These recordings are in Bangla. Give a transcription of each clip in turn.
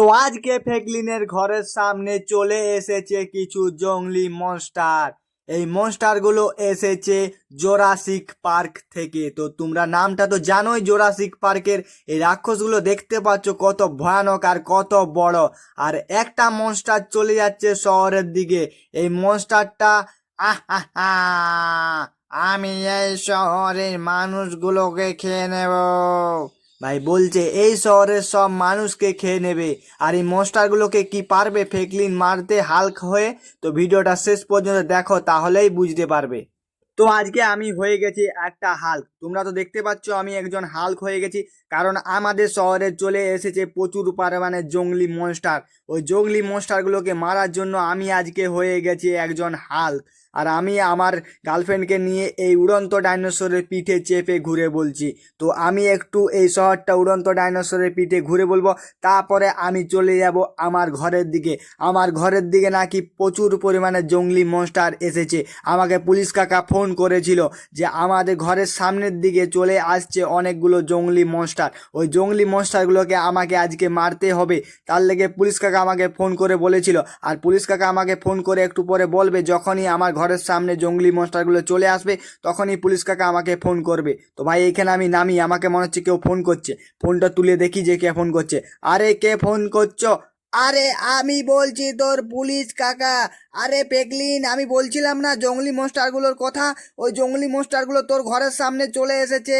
তো আজকে ফেকলিনের ঘরের সামনে চলে এসেছে কিছু জঙ্গলি মনস্টার এই মনস্টারগুলো এসেছে জোরাসিক পার্ক থেকে। তো তোমরা নামটা তো জানোই জোরাসিক পার্কের এই রাক্ষসগুলো দেখতে পাচ্ছ কত ভয়ানক আর কত বড়। আর একটা মনস্টার চলে যাচ্ছে শহরের দিকে। এই মনস্টারটা আমি এই শহরের মানুষগুলোকে খেয়ে নেব। ভাই, বলছে, এই শহরের সব মানুষকে খেয়ে নেবে আর এই মনস্টারগুলোকে কি পারবে ফেকলিন মারতে হালক হয়ে? তো ভিডিওটা শেষ পর্যন্ত দেখো, তাহলেই বুঝতে পারবে। তো আজকে আমি হয়ে গেছি একটা হাল্ক। তোমরা তো দেখতে পাচ্ছ আমি একজন হাল্ক হয়ে গেছি, কারণ আমাদের শহরে চলে এসেছে প্রচুর পরিমাণে জঙ্গলি মনস্টার ওই জঙ্গলি মনস্টারগুলোকে মারার জন্য আমি আজকে হয়ে গেছি একজন হাল্ক। আর আমি আমার গার্লফ্রেন্ডকে নিয়ে এই উড়ন্ত ডাইনোসরের পিঠে চেপে ঘুরে বলছি। তো আমি একটু এই শহরটা উড়ন্ত ডাইনোসরের পিঠে ঘুরে বলব, তারপরে আমি চলে যাব আমার ঘরের দিকে। আমার ঘরের দিকে নাকি প্রচুর পরিমাণে জঙ্গলি মনস্টার এসেছে। আমাকে পুলিশ কাকা ফোন করেছিল যে আমাদের ঘরের সামনের দিকে চলে আসছে অনেকগুলো জঙ্গলি মনস্টার ওই জঙ্গলি মনস্টারগুলোকে আমাকে আজকে মারতে হবে। তার লেগে পুলিশ কাকা আমাকে ফোন করে বলেছিল। আর পুলিশ কাকা আমাকে ফোন করে একটু পরে বলবে, যখনই আমার ঘরের সামনে জঙ্গলি মনস্টারগুলো চলে আসবে, তখনই পুলিশ কাকা আমাকে ফোন করবে। তো ভাই এখানে আমি নামি, আমাকে মনে হচ্ছে কেউ ফোন করছে। ফোনটা তুলে দেখি যে কে ফোন করছে। আরে, কে ফোন করছ? আরে আমি বলছি তোর পুলিশ কাকা। আরে পেকলিন আমি বলছিলাম না জঙ্গলি মনস্টারগুলোর কথা? ওই জঙ্গলি মনস্টারগুলো তোর ঘরের সামনে চলে এসেছে।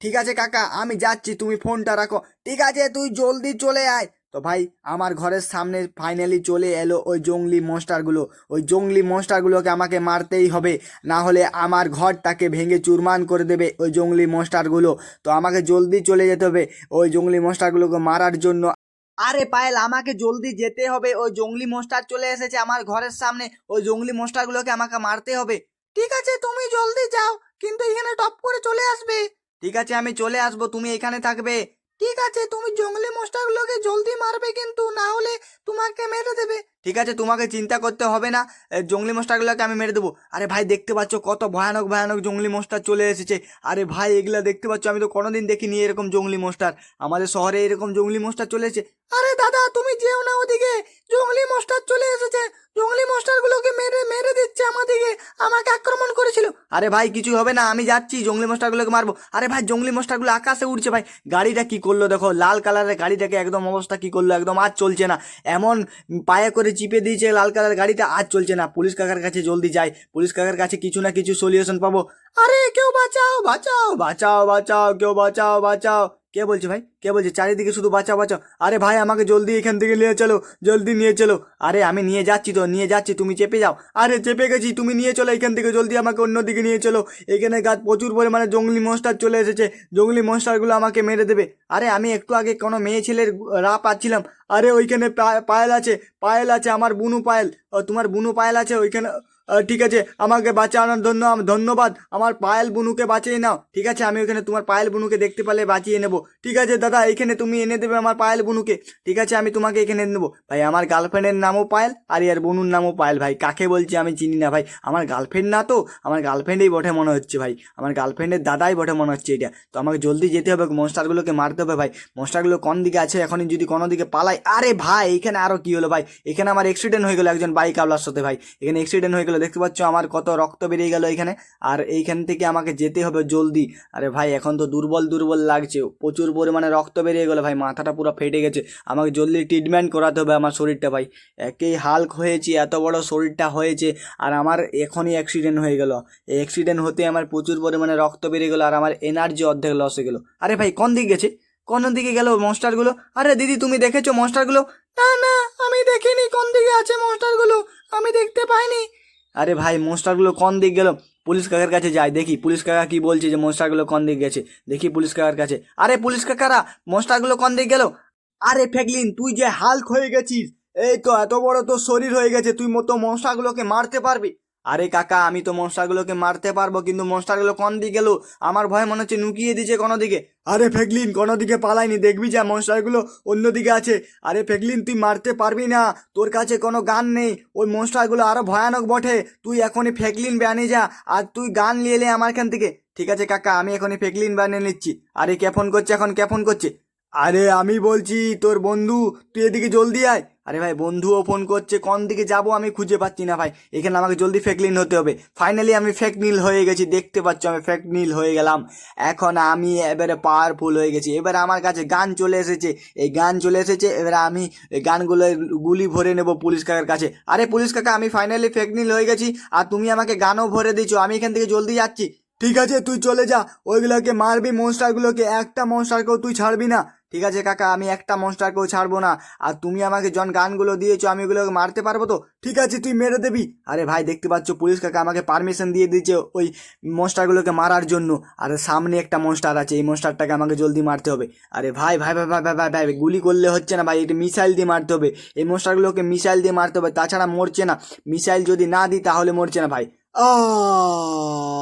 ঠিক আছে কাকা, আমি যাচ্ছি, তুমি ফোনটা রাখো। ঠিক আছে, তুই জলদি চলে আয়। তো ভাই, আমার ঘরের সামনে ফাইনালি চলে এলো ওই জঙ্গলি মনস্টারগুলো ওই জঙ্গলি মনস্টারগুলোকে আমাকে মারতেই হবে। না হলে আমার ঘরটাকে ভেঙে চুরমান করে দেবে ওই জঙ্গলি মনস্টারগুলো তো আমাকে জলদি চলে যেতে হবে ওই জঙ্গলি মনস্টারগুলোকে মারার জন্য। আরে পায়েল, আমাকে জলদি যেতে হবে। ওই জঙ্গলি মোস্টার চলে এসেছে আমার ঘরের সামনে। ওই জঙ্গলি মোস্টারগুলোকে আমাকে মারতে হবে। ঠিক আছে, তুমি জলদি যাও, কিন্তু এখানে টপ করে চলে আসবে। ঠিক আছে, আমি চলে আসব, তুমি এখানে থাকবে। ঠিক আছে, তুমি জঙ্গলি মনস্টারগুলোকে জলদি মারবে কিন্তু, না হলে তোমাকে মেরে দেবে। ঠিক আছে, তোমাকে চিন্তা করতে হবে না জঙ্গলি মনস্টারগুলোকে আমি মেরে দেবো। আরে ভাই, দেখতে পাচ্ছ কত ভয়ানক ভয়ানক জঙ্গলি মনস্টার চলে এসেছে। আরে ভাই, এগুলা দেখতে পাচ্ছ, আমি তো কোনোদিন দেখিনি এরকম জঙ্গলি মনস্টার আমাদের শহরে এরকম জঙ্গলি চলে এসেছে। আরে দাদা, তুমি যেও না ওদিকে, জঙ্গলি মনস্টার চলে এসেছে। জঙ্গলি মনস্টারগুলোকে মেরে মেরে দিচ্ছে আমাদিকে। আমাকে আক্রমণ আরে ভাই কিছু হবে না, আমি যাচ্ছি, জঙ্গলি মশটাগুলোকে মারবো। আরে ভাই, জঙ্গলি মশটাগুলো আকাশে উঠছে ভাই। গাড়িটা কি করল দেখো, লাল কালারের গাড়িটাকে একদম অবস্থা কি করল, একদম আর চলছে না। এমন পায়ে করে চিপে দিয়েছে লাল কালার গাড়িটা, আর চলছে না। পুলিশ কাকার কাছে জলদি যাই। পুলিশ কাকার কাছে কিছু না কিছু সলিউশন পাবো। আরে, কেউ বাঁচাও বাঁচাও বাঁচাও বাঁচাও, কেউ বাঁচাও বাঁচাও। কে বলছে ভাই? কে বলছে? চারিদিকে শুধু বাঁচাও বাঁচাও। আরে ভাই, আমাকে জলদি এখান থেকে নিয়ে চলো, জলদি নিয়ে চলো। আরে আমি নিয়ে যাচ্ছি তো, নিয়ে যাচ্ছি, তুমি চেপে যাও। আরে চেপে গেছি, তুমি নিয়ে চলো এখান থেকে, জলদি আমাকে অন্যদিকে নিয়ে চলো। এখানে গাছ প্রচুর পরিমাণে জঙ্গলি মনস্টার চলে এসেছে। জঙ্গলি মনস্টারগুলো আমাকে মেরে দেবে। আরে আমি একটু আগে কোনো মেয়ে ছেলের রা পাচ্ছিলাম। আরে ওইখানে পায়েল আছে পায়েল আছে, আমার বুনু পায়েল। তোমার বুনু পায়েল আছে, ওইখানে ঠিক আছে, আমাকে বাঁচানোর জন্য ধন্যবাদ। আমার পায়েল বুনুকে বাঁচিয়ে নাও, ঠিক আছে? আমি ওখানে তোমার পায়েল বুনুকে দেখতে পেলে বাঁচিয়ে নেব। ঠিক আছে, দাদা, এখানে তুমি এনে দেবে আমার পায়েল বুনুকে। ঠিক আছে, আমি তোমাকে এখানে এনে দেবো ভাই, আমার গার্লফ্রেন্ডের নামও পায়েল, আর ইয়ার বনুর নামও পায়েল, ভাই। কাকে বলছি আমি চিনি না, ভাই। আমার গার্লফ্রেন্ড না তো, আমার গার্লফ্রেন্ডেই বটে মনে হচ্ছে, ভাই। আমার গার্লফ্রেন্ডের দাদাই বটে মনে হচ্ছে এটা। তো আমাকে জলদি যেতে হবে মনস্টারগুলোকে মারতে হবে, ভাই। মনস্টারগুলো কোন দিকে আছে? এখনই যদি কোনো দিকে পালাই, আরে ভাই, এখানে আরও কী হলো, ভাই? এখানে আমার অ্যাক্সিডেন্ট হয়ে গেলো একজন বাইক আওলার সাথে, ভাই। এখানে অ্যাক্সিডেন্ট হয়ে গেল দেখতে পাচ্ছ আমার কত রক্ত বেরিয়ে গেল এখানে, আর এইখান থেকে আমাকে যেতে হবে জলদি। আরে ভাই, এখন তো দুর্বল দুর্বল লাগছে, প্রচুর পরিমাণে রক্ত বেরিয়ে গেলো ভাই, মাথাটা পুরো ফেটে গেছে। আমাকে জলদি ট্রিটমেন্ট করাতে হবে আমার শরীরটা ভাই। একেই হাল্ক হয়েছি, এত বড় শরীরটা হয়েছে, আর আমার এখনই অ্যাক্সিডেন্ট হয়ে গেল। এই অ্যাক্সিডেন্ট হতে আমার প্রচুর পরিমাণে রক্ত বেরিয়ে গেলো, আর আমার এনার্জি অর্ধেক লস হয়ে গেলো। আরে ভাই, কোন দিকে গেছে? কোন দিকে গেল মনস্টারগুলো আরে দিদি, তুমি দেখেছ মনস্টারগুলো না না, আমি দেখিনি কোন দিকে আছে মনস্টারগুলো আমি দেখতে পাইনি। আরে ভাই মোস্টারগুলো কোন দিক গেল? পুলিশ কাকার কাছে যায় দেখি পুলিশ কাকা কি বলছে যে মোস্টারগুলো কোন দিক গেছে। দেখি পুলিশ কাকার কাছে। আরে পুলিশ কাকারা মোস্টারগুলো কোন দিক গেল? আরে ফেকলিন তুই যে হাল্ক হয়ে গেছিস, এই তো এত বড় তোর শরীর হয়ে গেছে, তুই মতো মোস্টারগুলোকে মারতে পারবি। আরে কাকা, আমি তো মনস্টারগুলোকে মারতে পারব, কিন্তু মনস্টারগুলো কোন দিকে গেল? আমার ভয় মনে হচ্ছে নুকিয়ে দিয়েছে কোনো দিকে আরে ফেকলিন কোনো দিকে পালাইনি দেখবি যা মনস্টারগুলো অন্যদিকে আছে। আরে ফেকলিন তুই মারতে পারবি না, তোর কাছে কোনো গান নেই। ওই মনস্টারগুলো আরও ভয়ানক বটে। তুই এখনই ফেকলিন বানিয়ে যা, আর তুই গান নিয়ে এলে আমার এখান থেকে। ঠিক আছে কাকা, আমি এখনই ফেকলিন বানিয়ে নিচ্ছি। আরে কে ফোন করছে এখন কে ফোন করছে। আরে আমি বলছি, তোর বন্ধু, তুই এদিকে জলদি আয়। আরে ভাই, বন্ধুও ফোন করছে, কোন দিকে যাব আমি খুঁজে পাচ্ছি না ভাই। এখানে আমাকে জলদি ফেক নীল হতে হবে। ফাইনালি আমি ফেক নীল হয়ে গেছি, দেখতে পাচ্ছ আমি ফেক নীল হয়ে গেলাম। এখন আমি এবারে পাওয়ারফুল হয়ে গেছি। এবার আমার কাছে গান চলে এসেছে। এই গান চলে এসেছে, এবারে আমি এই গানগুলো গুলি ভরে নেব পুলিশ কাকার কাছে। আরে পুলিশ কাকা, আমি ফাইনালি ফেক নীল হয়ে গেছি, আর তুমি আমাকে গানও ভরে দিচ্ছ আমি এখান থেকে জলদি যাচ্ছি। ঠিক আছে, তুই চলে যা। ওইগুলোকে মারবি মনস্টারগুলোকে একটা মনস্টারকেও তুই ছাড়বি না। ঠিক আছে কাকা, আমি একটা মনস্টারকেও ছাড়বো না। আর তুমি আমাকে জন গানগুলো দিয়েছ, আমি ওগুলোকে মারতে পারব তো? ঠিক আছে, তুই মেরে দিবি। আরে ভাই, দেখতে পাচ্ছ, পুলিশ কাকা আমাকে পারমিশন দিয়ে দিয়েছে ওই মনস্টারগুলোকে মারার জন্য। আর সামনে একটা মনস্টার আছে, এই মনস্টারটাকে আমাকে জলদি মারতে হবে। আরে ভাই ভাই ভাই ভাই ভাই ভাই ভাই, গুলি করলে হচ্ছে না ভাই, এটা মিসাইল দিয়ে মারতে হবে। এই মনস্টারগুলোকে মিসাইল দিয়ে মারতে হবে, তাছাড়া মরছে না। মিসাইল যদি না দিই, তাহলে মরছে না ভাই। আহ!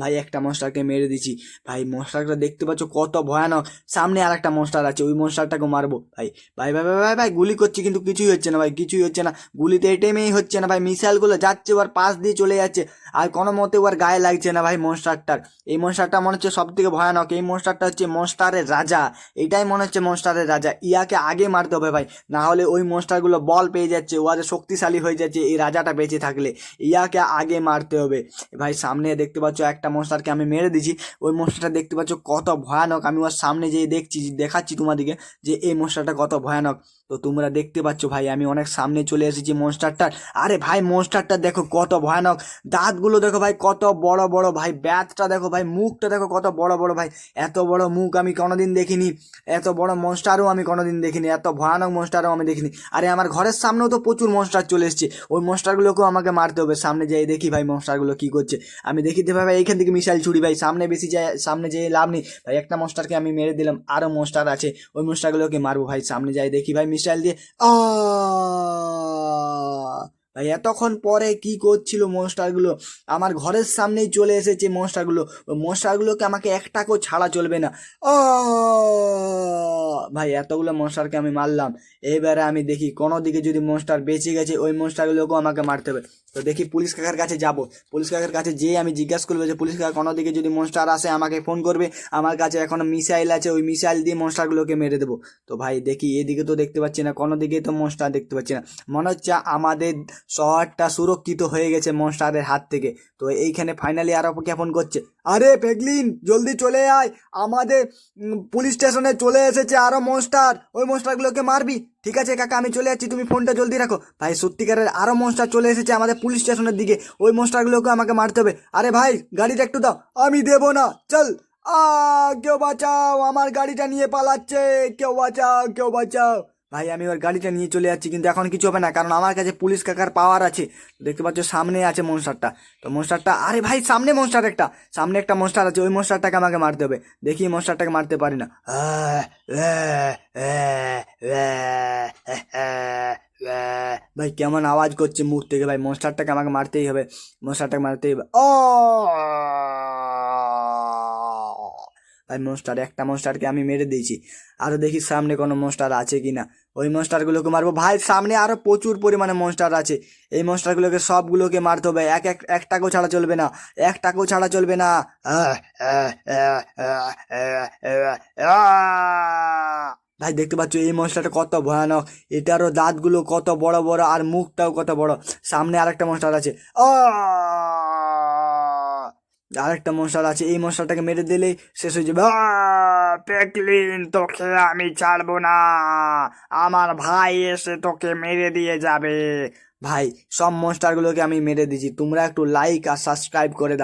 ভাই, একটা মনস্টারকে মেরে দিছি ভাই মনস্টারটা দেখতে পাচ্ছ কত ভয়ানক। সামনে আর একটা মনস্টার আছে, ওই মনস্টারটাকে মারবো। ভাই ভাই ভাই ভাই ভাই ভাই, গুলি করছি কিন্তু কিছুই হচ্ছে না ভাই, কিছুই হচ্ছে না। গুলিতে এটেমেই হচ্ছে না ভাই মিসাইলগুলো যাচ্ছে ওর পাশ দিয়ে চলে যাচ্ছে। আর কোনো মতে ওর গায়ে লাগছে না ভাই মনস্টারটার এই মনস্টারটা মনে হচ্ছে সব থেকে ভয়ানক। এই মনস্টারটা হচ্ছে মনস্টারের রাজা। এটাই মনে হচ্ছে মনস্টারের রাজা। ইয়াকে আগে মারতে হবে ভাই। না হলে ওই মনস্টারগুলো বল পেয়ে যাচ্ছে ওদের শক্তিশালী হয়ে যাচ্ছে এই রাজাটা বেঁচে থাকলে। ইয়াকে আগে মারতে হবে। ভাই, সামনে দেখতে পাচ্ছ একটা মনস্টারকে আমি মেরে দিছি ওই মনস্টারটা দেখতে পাচ্ছ কত ভয়ানক। আমি ওর সামনে যেয়ে দেখছি, দেখাচ্ছি তোমাদেরকে যে এই মনস্টারটা কত ভয়ানক। তো তোমরা দেখতে পাচ্ছ ভাই, আমি অনেক সামনে চলে এসেছি মনস্টারটার আরে ভাই মনস্টারটা দেখো কত ভয়ানক। দাঁতগুলো দেখো ভাই, কত বড় বড় ভাই। ব্যাথটা দেখো ভাই, মুখটা দেখো কত বড় বড় ভাই। এত বড় মুখ আমি কোনোদিন দেখিনি। এত বড় মনস্টারও আমি কোনোদিন দেখিনি। এত ভয়ানক মনস্টারও আমি দেখিনি। আরে আমার ঘরের সামনেও তো প্রচুর মনস্টার চলে এসছে। ওই মনস্টারগুলোকেও আমাকে মারতে হবে। সামনে যাই দেখি ভাই মনস্টারগুলো কি করছে। আমি দেখি ভাই ভাই এইখান থেকে মিসাইল ছুড়ি ভাই। সামনে বেশি যায়, সামনে যেয়ে লাভ নেই। ভাই, একটা মোস্টারকে আমি মেরে দিলাম। আরও মোস্টার আছে। ওই মনস্টারগুলোকে মারবো, ভাই। সামনে যাই দেখি, ভাই, মিসাইল দিয়ে, আহ! ভাই এতক্ষণ পরে কি করছিল মনস্টারগুলো আমার ঘরের সামনেই চলে এসেছে মনস্টারগুলো ওই মনস্টারগুলোকে আমাকে একটাকেও ছাড়া চলবে না। ও, ভাই, এতগুলো মনস্টারকে আমি মারলাম। এবারে আমি দেখি কোনো দিকে যদি মনস্টার বেঁচে গেছে, ওই মনস্টারগুলোকেও আমাকে মারতে হবে। তো দেখি পুলিশ কাকার কাছে যাব। পুলিশ কাকার কাছে যেয়ে আমি জিজ্ঞাসা করব যে, পুলিশ কাকা, কোনো দিকে যদি মনস্টার আসে, আমাকে ফোন করবে? আমার কাছে এখনও মিসাইল আছে, ওই মিসাইল দিয়ে মনস্টারগুলোকে মেরে দেবো। তো ভাই, দেখি, এদিকে তো দেখতে পাচ্ছি না, কোনো দিকে তো মনস্টার দেখতে পাচ্ছি না। মনে হচ্ছে আমাদের শহরটা সুরক্ষিত হয়ে গেছে মনস্টারের হাত থেকে। তো এইখানে ফাইনালি আরও জ্ঞাপন করছে। আরে পেগলিন, জলদি চলে আয়। আমাদের পুলিশ স্টেশনে চলে এসেছে আরও মনস্টার ওই মনস্টারগুলোকে মারবি। ঠিক আছে কাকা, আমি চলে যাচ্ছি। তুমি ফোনটা জলদি রাখো। ভাই, সত্যিকারের আরও মনস্টার চলে এসেছে আমাদের পুলিশ স্টেশনের দিকে। ওই মনস্টারগুলোকে আমাকে মারতে হবে। আরে ভাই, গাড়িটা একটু দাও। আমি দেবো না। চল। আ কেউ বাঁচাও। আমার গাড়িটা নিয়ে পালাচ্ছে। কেউ বাঁচাও কেউ বাঁচাও। ভাই, আমি ওর গাড়িটা নিয়ে চলে যাচ্ছি, কিন্তু এখন কিছু হবে না, কারণ আমার কাছে পুলিশ কাকার পাওয়ার আছে। দেখতে পাচ্ছ, সামনে আছে মনস্টারটা তো মনস্টারটা আরে ভাই, সামনে মনস্টার একটা, সামনে একটা মনস্টার আছে, ওই মনস্টারটাকে আমাকে মারতে হবে। দেখি মনস্টারটাকে মারতে পারি না। ভাই, কেমন আওয়াজ করছে মুখ থেকে, ভাই মনস্টারটাকে আমাকে মারতেই হবে মনস্টারটাকে মারতেই হবে। ও! ভাই মনস্টার একটা মনস্টারকে আমি মেরে দিয়েছি। আরও দেখি সামনে কোনো মনস্টার আছে কি না ওই মনস্টারগুলোকে মারবো। ভাই, সামনে আরও প্রচুর পরিমাণে মনস্টার আছে। এই মনস্টারগুলোকে সবগুলোকে মারতে হবে। এক এক একটাকেও ছাড়া চলবে না। একটাকেও ছাড়া চলবে না। ভাই, দেখতে পাচ্ছ এই মনস্টারটা কত ভয়ানক। এটারও দাঁতগুলো কত বড় বড় আর মুখটাও কত বড়। সামনে আরেকটা মনস্টার আছে। আহ! আরেকটা মশাল আছে, এই মশালটাকে মেরে দিলে শেষ হয়ে যাবে! পেকলিন, তোকে আমি ছাড়বো না। আমার ভাই এসে তোকে মেরে দিয়ে যাবে। ভাই, সব মনস্টারগুলোকে আমি মেরে দিয়েছি। তোমরা একটু লাইক আর সাবস্ক্রাইব করে দাও।